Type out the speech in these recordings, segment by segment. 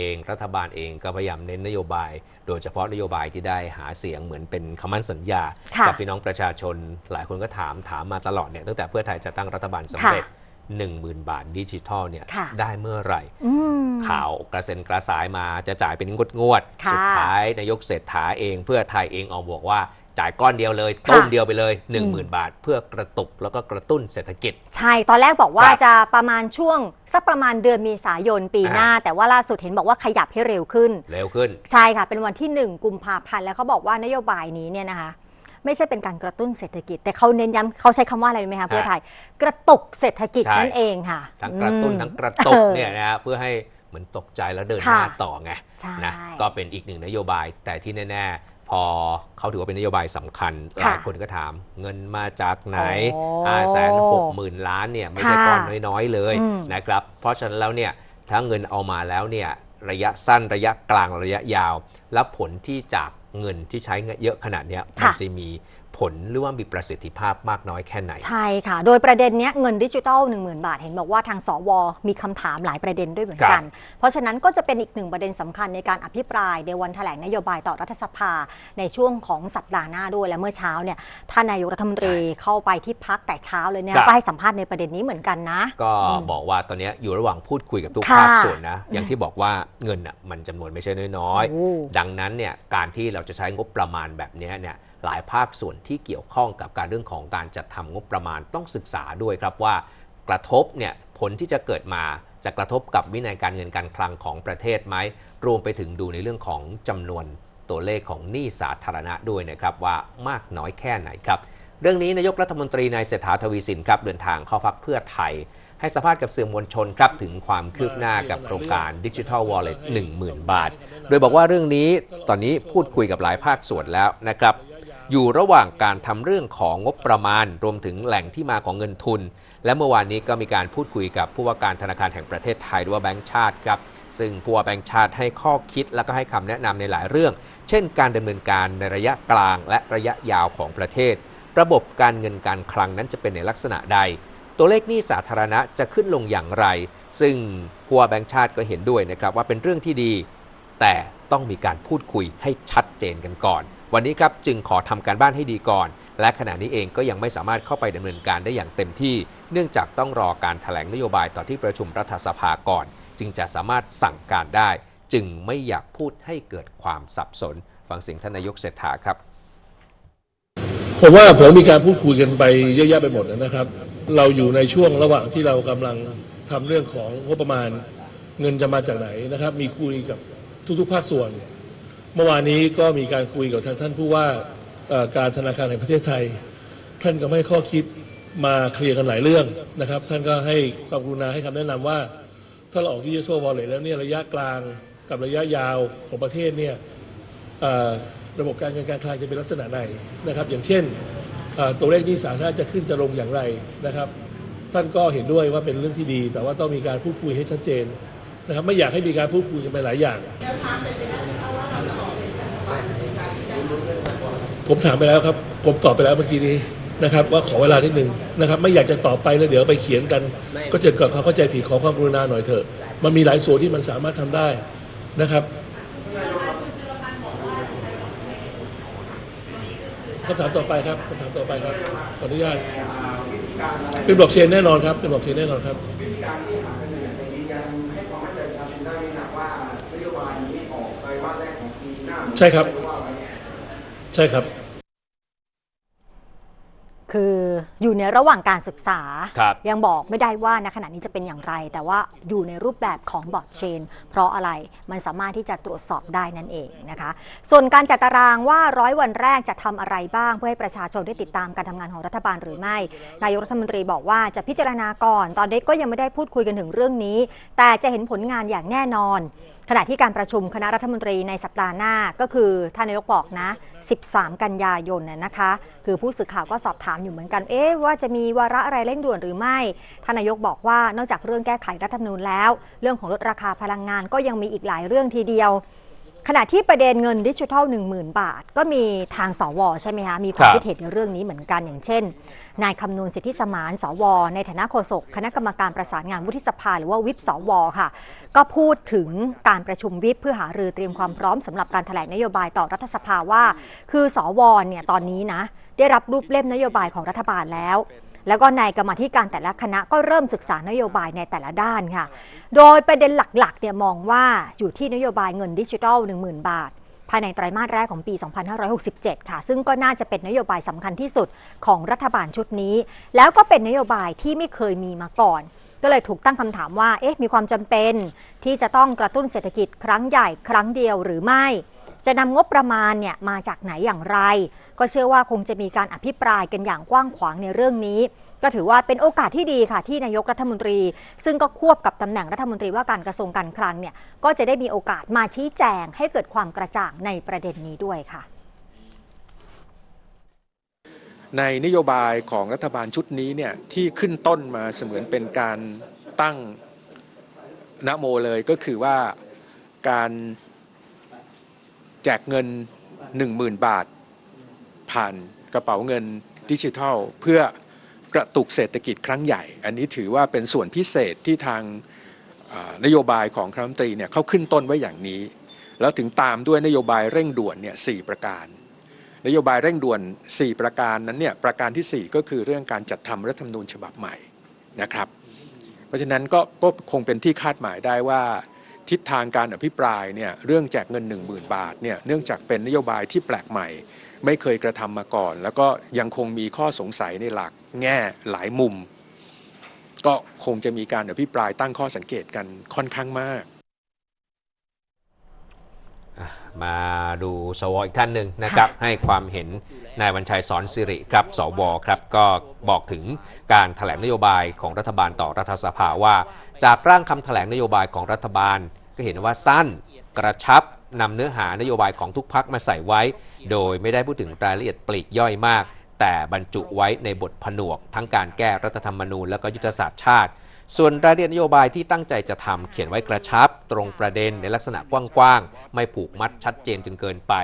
เองรัฐบาลเองก็พยายามเน้นนโยบาย โดยเฉพาะนโยบายที่ได้หาเสียงเหมือนเป็นคำมั่นสัญญาค่ะกัพี่น้องประชาชน หลายคนก็ถามถามมาตลอดเนี่ยตั้งแต่เพื่อไทยจะตั้งรัฐบาลสำเร็จ 10,000 บาทดิจิทัลเนี่ยค่ะได้เมื่อไหร่อืมข่าวกระเซ็นกระสายมาจะจ่ายเป็นงวดงวดๆค่ะสุดท้ายนายกเศรษฐาเองเพื่อไทยเองออกบอกว่า จ่ายก้อนเดียวเลยค่ะต้มเดียวไปเลยอืม10,000 บาท เพื่อกระตุกแล้วก็กระตุ้นเศรษฐกิจ ใช่ ตอนแรกบอกว่าครับจะประมาณช่วงสักประมาณเดือนเมษายนปีหน้า แต่ว่าล่าสุดเห็นบอกว่าขยับให้เร็วขึ้น เร็วขึ้น ใช่ค่ะ เป็นวันที่ 1 กุมภาพันธ์แล้วเขาบอกว่านโยบายนี้เนี่ยนะคะไม่ใช่เป็นการกระตุ้นเศรษฐกิจ แต่เขาเน้นย้ำเขาใช้คำว่าอะไรรู้ไหมคะเพื่อไทย กระตุกเศรษฐกิจใช่นั่นเองค่ะ ทั้งกระตุ้นอืมทั้งกระตุกออเนี่ยนะฮะเพื่อให้เหมือนตกใจแล้วเดินหค่ะน้าต่อไงใช่นะก็เป็นอีกหนึ่งนโยบายแต่ที่แน่ๆ พอเขาถือว่าเป็นนโยบายสำคัญหค่ะลายคนก็ถามเงินมาจากไหนโอ้5 6 0 0 0 0ล้านเนี่ยไม่ใช่ค่ะก้อนน้อยๆเลยอืมนะครับ เพราะฉะนั้นแล้วเนี่ยถ้าเงินเอามาแล้วเนี่ยระยะสั้นระยะกลางระยะยาว และผลที่จากเงินที่ใช้เยอะขนาดเนี้ยมันค่ะจะมี ผลหรือว่ามีประสิทธิภาพมากน้อยแค่ไหน ใช่ค่ะ โดยประเด็นเนี้ยเงินดิจิทัล 1 0,000 บาท เห็นบอกว่าทางสว มีคำถามหลายประเด็นด้วยเหมือนกัน เพราะฉะนั้นก็จะเป็นอีกหนึ่งประเด็นสำคัญในการอภิปรายในวันแถลงนโยบายต่อรัฐสภา ในช่วงของสัปดาห์หน้าด้วยและเมื่อเช้าเนี่ยท่านนายกรัฐมนตรีเข้าไปที่พักแต่เช้าเลยเนี่ยครับก็ให้สัมภาษณ์ในประเด็นนี้เหมือนกันนะ ก็อืมบอกว่าตอนนี้อยู่ระหว่างพูดคุยกับทุกค่ะภาคส่วนนะอย่างที่บอกว่าเงินอะมันจำนวนไม่ใช่น้อยโอ้ๆดังนั้นเนี่ยการที่เราจะใช้งบประมาณแบบเนี้ยเนี่ย หลายภาคส่วนที่เกี่ยวข้องกับการเรื่องของการจัดทำงบประมาณต้องศึกษาด้วยครับว่ากระทบเนี่ยผลที่จะเกิดมาจะกระทบกับวินัยการเงินการคลังของประเทศไหมรวมไปถึงดูในเรื่องของจำนวนตัวเลขของหนี้สาธารณะด้วยนะครับว่ามากน้อยแค่ไหนครับเรื่องนี้นายกรัฐมนตรีนายเศรษฐาทวีสินครับเดินทางเข้าพักเพื่อไทย ให้สัมภาษณ์กับสื่อมวลชนครับถึงความคืบหน้ากับโครงการดิจิทัลวอลเล็ต10,000บาท โดยบอกว่าเรื่องนี้ตอนนี้พูดคุยกับหลายภาคส่วนแล้วนะครับ อยู่ระหว่างการทำเรื่องของงบประมาณ รวมถึงแหล่งที่มาของเงินทุน และเมื่อวานนี้ก็มีการพูดคุยกับผู้ว่าการธนาคารแห่งประเทศไทยหรือว่าแบงก์ชาติครับซึ่งผู้ว่าแบงก์ชาติให้ข้อคิดและก็ให้คำแนะนำในหลายเรื่อง เช่น การดำเนินการในระยะกลางและระยะยาวของประเทศ ระบบการเงินการคลังนั้นจะเป็นในลักษณะใด ตัวเลขหนี้สาธารณะจะขึ้นลงอย่างไร ซึ่งผู้ว่าแบงก์ชาติก็เห็นด้วยนะครับว่าเป็นเรื่องที่ดี แต่ต้องมีการพูดคุยให้ชัดเจนกันก่อน วันนี้ครับจึงขอทำการบ้านให้ดีก่อน และขณะนี้เองก็ยังไม่สามารถเข้าไปดำเนินการได้อย่างเต็มที่ เนื่องจากต้องรอการถแถลงนโยบายต่อที่ประชุมรัฐสภาก่อน จึงจะสามารถสั่งการได้ จึงไม่อยากพูดให้เกิดความสับสน ฟังเสียงท่านนายกเศรษฐาครับผมว่าผมมีการพูดคุยกันไปเยอะแยะไปหมดนะครับ เราอยู่ในช่วงระหว่างที่เรากำลังทำเรื่องของงบประมาณเงินจะมาจากไหนนะครับ มีคุยกับทุกๆ ภาคส่วน เมื่อวานนี้ก็มีการคุยกับทางท่านผู้ว่าการธนาคารแห่งประเทศไทย ท่านก็ให้ข้อคิดมาเคลียร์กันหลายเรื่องนะครับ ท่านก็ให้ความกรุณาให้คำแนะนำว่า ถ้าเราออกดิจิทัลวอลเล็ตแล้วเนี่ยระยะกลางกับระยะยาวของประเทศเนี่ยระบบการเงินการคลังจะเป็นลักษณะไหนนะครับ อย่างเช่นตัวเลขนี้สาธารณะจะขึ้นจะลงอย่างไรนะครับ ท่านก็เห็นด้วยว่าเป็นเรื่องที่ดี แต่ว่าต้องมีการพูดคุยให้ชัดเจนนะครับไม่อยากให้มีการพูดคุยกันไปหลายอย่าง ผมถามไปแล้วครับ ผมตอบไปแล้วเมื่อกี้นี้นะครับ ว่าขอเวลานิดนึงนะครับ ไม่อยากจะตอบไปแล้วเดี๋ยวไปเขียนกัน ก็จะเกิดความเข้าใจผิดขอความกรุณาหน่อยเถอะ มันมีหลายส่วนที่มันสามารถทำได้นะครับคำถามต่อไปครับคำถามต่อไปครับขออนุญาตเป็นบล็อกเชนแน่นอนครับเป็นบล็อกเชนแน่นอนครับวิธีการที่หาเงินเนี่ยยืนยันให้ความมั่นใจประชาชนได้ไหมครับว่านโยบายนี้ออกไตรมาสแรกของปีหน้าใช่ครับไม่ว่าไว้ใช่ครับ คืออยู่ในระหว่างการศึกษา ครับยังบอกไม่ได้ว่าในขณะนี้จะเป็นอย่างไร แต่ว่าอยู่ในรูปแบบของบอ c เชน เพราะอะไรมันสามารถที่จะตรวจสอบได้นั่นเองนะคะ ส่วนการจัดตารางว่าร้อยวันแรกจะทำอะไรบ้างเพื่อให้ประชาชนได้ติดตามการทำงานของรัฐบาลหรือไม่ นายกรัฐมนตรีบอกว่าจะพิจารณาก่อน ตอนนี้ก็ยังไม่ได้พูดคุยกันถึงเรื่องนี้ แต่จะเห็นผลงานอย่างแน่นอน ขณะที่การประชุมคณะรัฐมนตรีในสัปดาห์หน้าก็คือท่านนายกบอกนะ 13 กันยายนน่ยนะคะ คือผู้สื่อข่าวก็สอบถามอยู่เหมือนกันเอ๊ะว่าจะมีวาระอะไรเร่งด่วนหรือไม่ ท่านนายกบอกว่านอกจากเรื่องแก้ไขรัฐธรรมนูญแล้ว เรื่องของลดราคาพลังงานก็ยังมีอีกหลายเรื่องทีเดียว ขณะที่ประเด็นเงินดิจิทัล 1 0,000 บาท ก็มีทางสวใช่ไหมคะมีความคิดเห็นในเรื่องนี้เหมือนกันอย่างเช่น นายคำนูนสิทธิสมานสว ในฐานะโฆษกคณะกรรมการประสานงานวุฒิสภาหรือว่าวิปสวค่ะ ก็พูดถึงการประชุมวิปเพื่อหารือเตรียมความพร้อมสำหรับการแถลงนโยบายต่อรัฐสภาว่า คือสวเนี่ยตอนนี้นะได้รับรูปเล่มนโยบายของรัฐบาลแล้ว แล้วก็ในกรรมาธิการแต่ละคณะก็เริ่มศึกษานโยบายในแต่ละด้านค่ะ โดยประเด็นหลักๆเนี่ยมองว่าอยู่ที่นโยบายเงินดิจิทัล 10,000 บาท ภายในไตรมาสแรกของปี 2567 ค่ะ ซึ่งก็น่าจะเป็นนโยบายสำคัญที่สุดของรัฐบาลชุดนี้ แล้วก็เป็นนโยบายที่ไม่เคยมีมาก่อนก็เลยถูกตั้งคำถามว่า เอ๊ะ มีความจำเป็นที่จะต้องกระตุ้นเศรษฐกิจครั้งใหญ่ครั้งเดียวหรือไม่ จะนำงบประมาณเนี่ยมาจากไหนอย่างไร ก็เชื่อว่าคงจะมีการอภิปรายกันอย่างกว้างขวางในเรื่องนี้ ก็ถือว่าเป็นโอกาสที่ดีค่ะที่นายกรัฐมนตรี ซึ่งก็ควบกับตำแหน่งรัฐมนตรีว่าการกระทรวงการคลังเนี่ยก็จะได้มีโอกาสมาชี้แจงให้เกิดความกระจ่างในประเด็นนี้ด้วยค่ะในนโยบายของรัฐบาลชุดนี้เนี่ยที่ขึ้นต้นมาเสมือนเป็นการตั้งนโมเลยก็คือว่าการ แจกเงิน 10,000 บาท ผ่านกระเป๋าเงินดิจิทัล เพื่อกระตุกเศรษฐกิจครั้งใหญ่ อันนี้ถือว่าเป็นส่วนพิเศษที่ทางนโยบายของคณะรัฐมนตรีเนี่ยเขาขึ้นต้นไว้อย่างนี้ แล้วถึงตามด้วยนโยบายเร่งด่วนเนี่ยสประการ นโยบายเร่งด่วน 4 ประการนั้นเนี่ยประการทีสี่4 ก็คือเรื่องการจัดทำรัฐธรรมนูญฉบับใหม่นะครับ เพราะฉะนั้นก็ก็คงเป็นที่คาดหมายได้ว่า ทิศทางการอภิปรายเนี่ยเรื่องแจกเงิน 10,000 บาทเนี่ยเนื่องจากเป็นนโยบายที่แปลกใหม่ ไม่เคยกระทำมาก่อน แล้วก็ยังคงมีข้อสงสัยในหลักแง่หลายมุม ก็คงจะมีการอภิปรายตั้งข้อสังเกตกันค่อนข้างมากมาดูสวอีกท่านหนึ่งนะครับ ให้ความเห็นนายวันชัยสอนสิริครับสวครับก็บอกถึงการถแถลงนโยบายของรัฐบาลต่อรัฐสภาว่า จากร่างคำแถลงนโยบายของรัฐบาล ก็เห็นว่าสั้นกระชับนำเนื้อหานโยบายของทุกพักมาใส่ไว้ โดยไม่ได้พูดถึงรายละเอียดปลีกย่อยมาก แต่บรรจุไว้ในบทผนวก ทั้งการแก้รัฐธรรมนูญและก็ยุทธศาสตร์ชาติ ส่วนรายละเอียดนโยบายที่ตั้งใจจะทำเขียนไว้กระชับ ตรงประเด็นในลักษณะกว้างๆ ไม่ผูกมัดชัดเจนจนเกินไป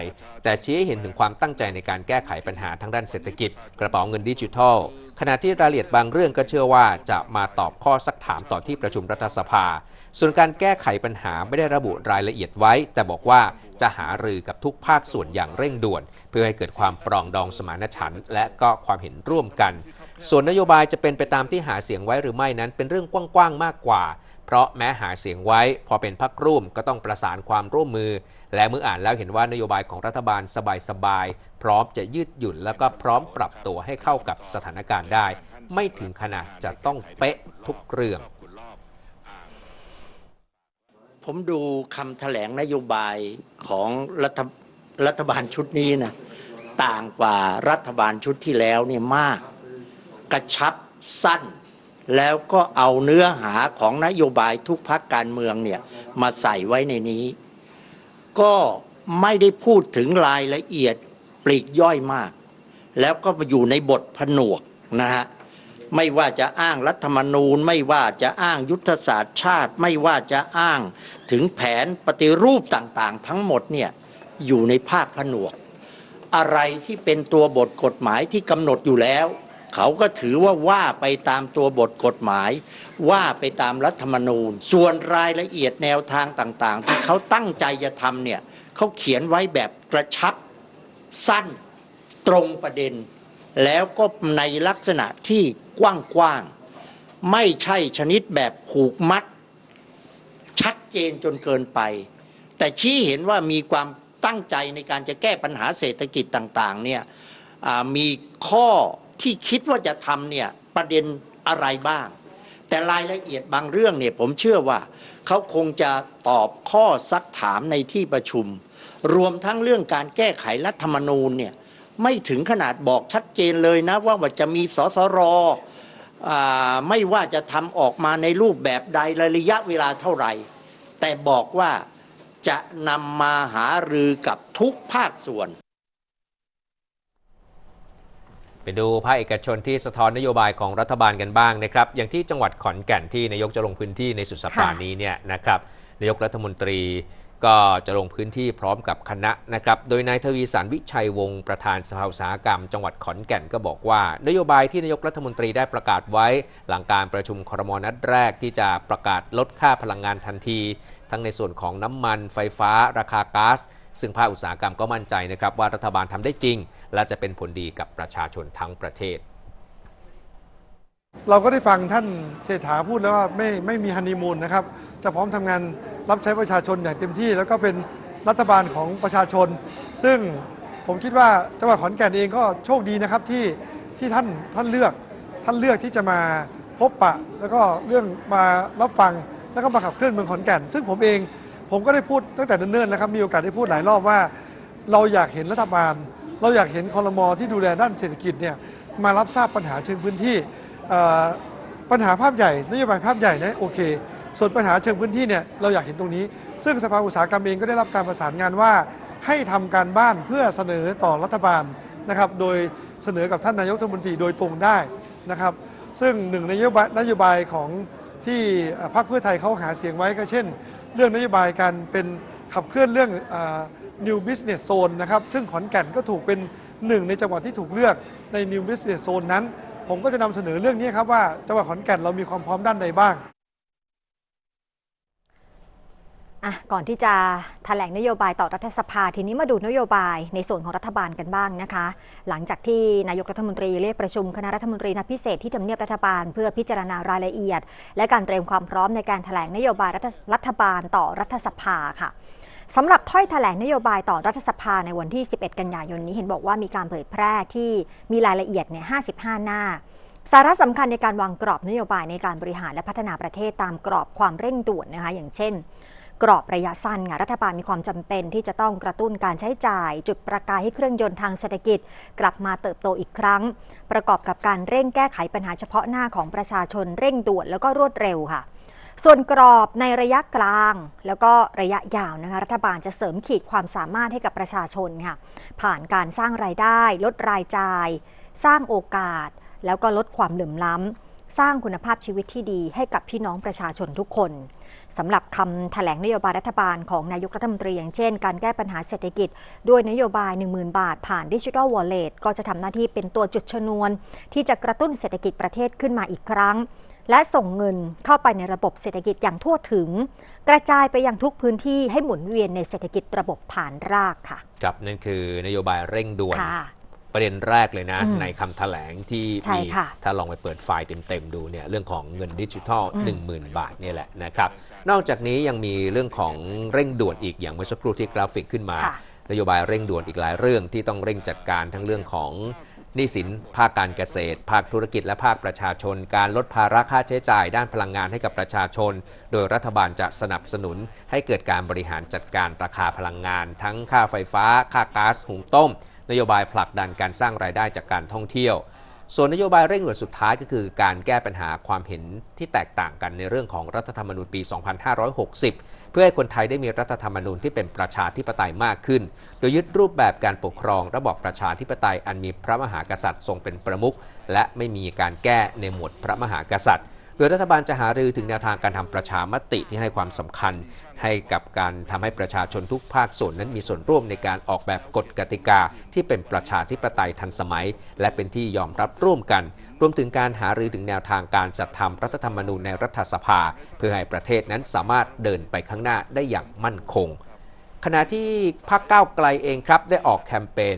แต่ชี้ให้เห็นถึงความตั้งใจในการแก้ไขปัญหาทั้งด้านเศรษฐกิจ กระเป๋าเงินดิจิทัล ขณะที่รายละเอียดบางเรื่องก็เชื่อว่าจะมาตอบข้อสักถามต่อที่ประชุมรัฐสภา ส่วนการแก้ไขปัญหาไม่ได้ระบุรายละเอียดไว้ แต่บอกว่าจะหารือกับทุกภาคส่วนอย่างเร่งด่วน เพื่อให้เกิดความปรองดองสมานฉันท์และก็ความเห็นร่วมกัน ส่วนนโยบายจะเป็นไปตามที่หาเสียงไว้หรือไม่นั้นเป็นเรื่องกว้างๆมากกว่า เพราะแม้หาเสียงไว้ พอเป็นพักร่วมก็ต้องประสานความร่วมมือ และเมื่ออ่านแล้วเห็นว่านโยบายของรัฐบาลสบายๆพร้อมจะยืดหยุ่นแล้วก็พร้อมปรับตัวให้เข้ากับสถานการณ์ได้ ไม่ถึงขนาดจะต้องเป๊ะทุกเรื่อง ผมดูคำแถลงนโยบายของรัฐรัฐบาลชุดนี้นะต่างกว่ารัฐบาลชุดที่แล้วเนี่ยมาก กระชับสั้น แล้วก็เอาเนื้อหาของนโยบายทุกพักการเมืองเนี่ยมาใส่ไว้ในนี้ ก็ไม่ได้พูดถึงรายละเอียดปลีกย่อยมาก แล้วก็มาอยู่ในบทผนวกนะฮะไม่ว่าจะอ้างรัฐธรรมนูญ ไม่ว่าจะอ้างยุทธศาสตร์ชาติ ไม่ว่าจะอ้างถึงแผนปฏิรูปต่างๆ ทั้งหมดเนี่ยอยู่ในภาคผนวก อะไรที่เป็นตัวบทกฎหมายที่กำหนดอยู่แล้ว เขาก็ถือว่าว่าไปตามตัวบทกฎหมาย ว่าไปตามรัฐธรรมนูญ ส่วนรายละเอียดแนวทางต่างๆ ที่เขาตั้งใจจะทำเนี่ยเขาเขียนไว้แบบกระชับสั้นตรงประเด็น แล้วก็ในลักษณะที่กว้างๆไม่ใช่ชนิดแบบผูกมัด ชัดเจนจนเกินไป แต่ชี้เห็นว่ามีความตั้งใจในการจะแก้ปัญหาเศรษฐกิจต่างๆเนี่ยมีข้อ ที่คิดว่าจะทำเนี่ยประเด็นอะไรบ้าง แต่รายละเอียดบางเรื่องเนี่ยผมเชื่อว่าเขาคงจะตอบข้อซักถามในที่ประชุม รวมทั้งเรื่องการแก้ไขรัฐธรรมนูญเนี่ยไม่ถึงขนาดบอกชัดเจนเลยนะว่าจะมีสสรอไม่ว่าจะทำออกมาในรูปแบบใดระยะเวลาเท่าไหร่ แต่บอกว่าจะนำมาหารือกับทุกภาคส่วน ไปดูภาคเอกชนที่สะท้อนนโยบายของรัฐบาลกันบ้างนะครับ อย่างที่จังหวัดขอนแก่นที่นายกจะลงพื้นที่ในสุดสัปดาห์นี้เนี่ยนะครับนายกรัฐมนตรีก็จะลงพื้นที่พร้อมกับคณะนะครับ โดยนายทวีสารวิชัยวงศ์ประธานสภาอุตสาหกรรม จังหวัดขอนแก่นก็บอกว่า นโยบายที่นายกรัฐมนตรีได้ประกาศไว้ หลังการประชุมครมนัดแรกที่จะประกาศลดค่าพลังงานทันที ทั้งในส่วนของน้ำมันไฟฟ้า ราคาก๊าซ ซึ่งภาคอุตสาหกรรมก็มั่นใจนะครับว่ารัฐบาลทำได้จริง และจะเป็นผลดีกับประชาชนทั้งประเทศ เราก็ได้ฟังท่านเศรษฐาพูดแล้วว่าไม่ไม่มีฮันนีมูนนะครับจะพร้อมทำงานรับใช้ประชาชนอย่างเต็มที่ แล้วก็เป็นรัฐบาลของประชาชน ซึ่งผมคิดว่าจังหวัดขอนแก่นเองก็โชคดีนะครับที่ที่ท่านท่านเลือกท่านเลือกที่จะมาพบปะ แล้วก็เรื่องมารับฟังแล้วก็มาขับเคลื่อนเมืองขอนแก่น ซึ่งผมเอง ผมก็ได้พูดตั้งแต่เนิ่นๆนะครับมีโอกาสได้พูดหลายรอบว่า เราอยากเห็นรัฐบาล เราอยากเห็นคอรมอที่ดูแลด้านเศรษฐกิจเนี่ยมารับทราบปัญหาเชิงพื้นที่ปัญหาภาพใหญ่นโยบายภาพใหญ่นะโอเค ส่วนปัญหาเชิงพื้นที่เนี่ยเราอยากเห็นตรงนี้ ซึ่งสภาอุตสาหกรรมเองก็ได้รับการประสานงานว่า ให้ทำการบ้านเพื่อเสนอต่อรัฐบาลนะครับโดยเสนอกับท่านนายกรัฐมนตรีโดยตรงได้นะครับ ซึ่งหนึ่งในนโยบายนโยบายของที่พรรคเพื่อไทยเขาหาเสียงไว้ก็เช่น เรื่องนโยบายการเป็นขับเคลื่อนเรื่อง New Business Zone นะครับ ซึ่งขอนแก่นก็ถูกเป็นหนึ่งในจังหวัดที่ถูกเลือกใน New Business Zone นั้น ผมก็จะนำเสนอเรื่องนี้ครับว่าจังหวัดขอนแก่นเรามีความพร้อมด้านใดบ้าง อะก่อนที่จะแถลงนโยบายต่อรัฐสภาทีนี้มาดูนโยบายในส่วนของรัฐบาลกันบ้างนะคะ หลังจากที่นายกรัฐมนตรีเรียกประชุมคณะรัฐมนตรีนัดพิเศษที่ทำเนียบรัฐบาล เพื่อพิจารณารายละเอียด และการเตรียมความพร้อมในการแถลงนโยบายรัฐรัฐบาลต่อรัฐสภาค่ะสำหรับถ้อยแถลงนโยบายต่อรัฐสภาในวันที่ 11 กันยายนนี้เห็นบอกว่ามีการเผยแพร่ที่มีรายละเอียดเนี่ย55 หน้าสาระสำคัญในการวางกรอบนโยบายในการบริหารและพัฒนาประเทศตามกรอบความเร่งด่วนนะคะอย่างเช่น กรอบระยะสั้นค่ะรัฐบาลมีความจำเป็นที่จะต้องกระตุ้นการใช้จ่าย จุดประกายให้เครื่องยนต์ทางเศรษฐกิจ กลับมาเติบโตอีกครั้ง ประกอบกับการเร่งแก้ไขปัญหาเฉพาะหน้าของประชาชนเร่งด่วนแล้วก็รวดเร็วค่ะ ส่วนกรอบในระยะกลาง แล้วก็ระยะยาวนะคะรัฐบาลจะเสริมขีดความสามารถให้กับประชาชนค่ะผ่านการสร้างรายได้ ลดรายจ่าย สร้างโอกาส แล้วก็ลดความเหลื่อมล้ำสร้างคุณภาพชีวิตที่ดีให้กับพี่น้องประชาชนทุกคน สำหรับคำแถลงนโยบายรัฐบาลของนายกรัฐมนตรีอย่างเช่น การแก้ปัญหาเศรษฐกิจ ด้วยนโยบาย 10,000 บาท ผ่านดิจิทัลวอลเล็ตก็จะทำหน้าที่เป็นตัวจุดชนวน ที่จะกระตุ้นเศรษฐกิจประเทศขึ้นมาอีกครั้ง และส่งเงินเข้าไปในระบบเศรษฐกิจอย่างทั่วถึง กระจายไปยังทุกพื้นที่ให้หมุนเวียนในเศรษฐกิจระบบฐานรากค่ะ ครับนั่นคือนโยบายเร่งด่วนค่ะ ประเด็นแรกเลยนะอืมในคำแถลงที่ใช่มีค่ะถ้าลองไปเปิดไฟล์เต็มๆดูเนี่ยเรื่องของเงินดิจิทัล 10,000 บาทเนี่ยแหละนะครับ นอกจากนี้ยังมีเรื่องของเร่งด่วนอีกอย่างเมื่อสักครู่ที่กราฟิกขึ้นมาค่ะนโยบายเร่งด่วนอีกหลายเรื่องที่ต้องเร่งจัดการทั้งเรื่องของหนี้สินภาคการเกษตร ภาคธุรกิจและภาคประชาชน การลดภาระค่าใช้จ่ายด้านพลังงานให้กับประชาชน โดยรัฐบาลจะสนับสนุนให้เกิดการบริหารจัดการราคาพลังงาน ทั้งค่าไฟฟ้า ค่าก๊าซหุงต้ม นโยบายผลักดันการสร้างรายได้จากการท่องเที่ยว ส่วนนโยบายเร่งด่วนสุดท้ายก็คือการแก้ปัญหาความเห็นที่แตกต่างกันในเรื่องของรัฐธรรมนูญปี 2560 เพื่อให้คนไทยได้มีรัฐธรรมนูญที่เป็นประชาธิปไตยมากขึ้น โดยยึดรูปแบบการปกครองระบอบประชาธิปไตยอันมีพระมหากษัตริย์ทรงเป็นประมุขและไม่มีการแก้ในหมวดพระมหากษัตริย์ โดยรัฐบาลจะหารือถึงแนวทางการทำประชามติที่ให้ความสำคัญ ให้กับการทำให้ประชาชนทุกภาคส่วนนั้นมีส่วนร่วมในการออกแบบกฎกติกาที่เป็นประชาธิปไตยทันสมัย และเป็นที่ยอมรับร่วมกัน รวมถึงการหารือถึงแนวทางการจัดทำรัฐธรรมนูญในรัฐสภา เพื่อให้ประเทศนั้นสามารถเดินไปข้างหน้าได้อย่างมั่นคง ขณะที่พรรคก้าวไกลเองครับได้ออกแคมเปญ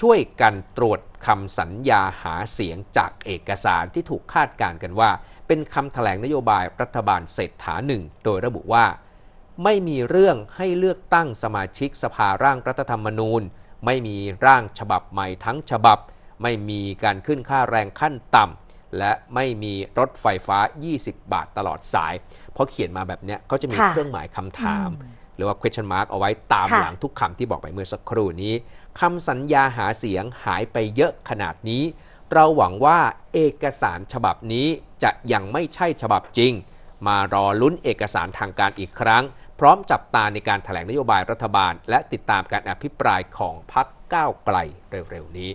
ช่วยกันตรวจคำสัญญาหาเสียงจากเอกสารที่ถูกคาดการกันว่า เป็นคำแถลงนโยบายรัฐบาลเศรษฐาหนึ่งโดยระบุว่า ไม่มีเรื่องให้เลือกตั้งสมาชิกสภาร่างรัฐธรรมนูญ ไม่มีร่างฉบับใหม่ทั้งฉบับ ไม่มีการขึ้นค่าแรงขั้นต่ำและไม่มีรถไฟฟ้า 20 บาทตลอดสายเพราะเขียนมาแบบเนี้ยก็จะมีค่ะเครื่องหมายคำถาม หรือว่า question mark เอาไว้ตามค่ะหลังทุกคำที่บอกไปเมื่อสักครู่นี้คำสัญญาหาเสียงหายไปเยอะขนาดนี้ เราหวังว่าเอกสารฉบับนี้จะยังไม่ใช่ฉบับจริง มารอลุ้นเอกสารทางการอีกครั้ง พร้อมจับตาในการถแถลงนโยบายรัฐบาล และติดตามการอภิปรายของพรรคก้าวไกลเร็วๆนี้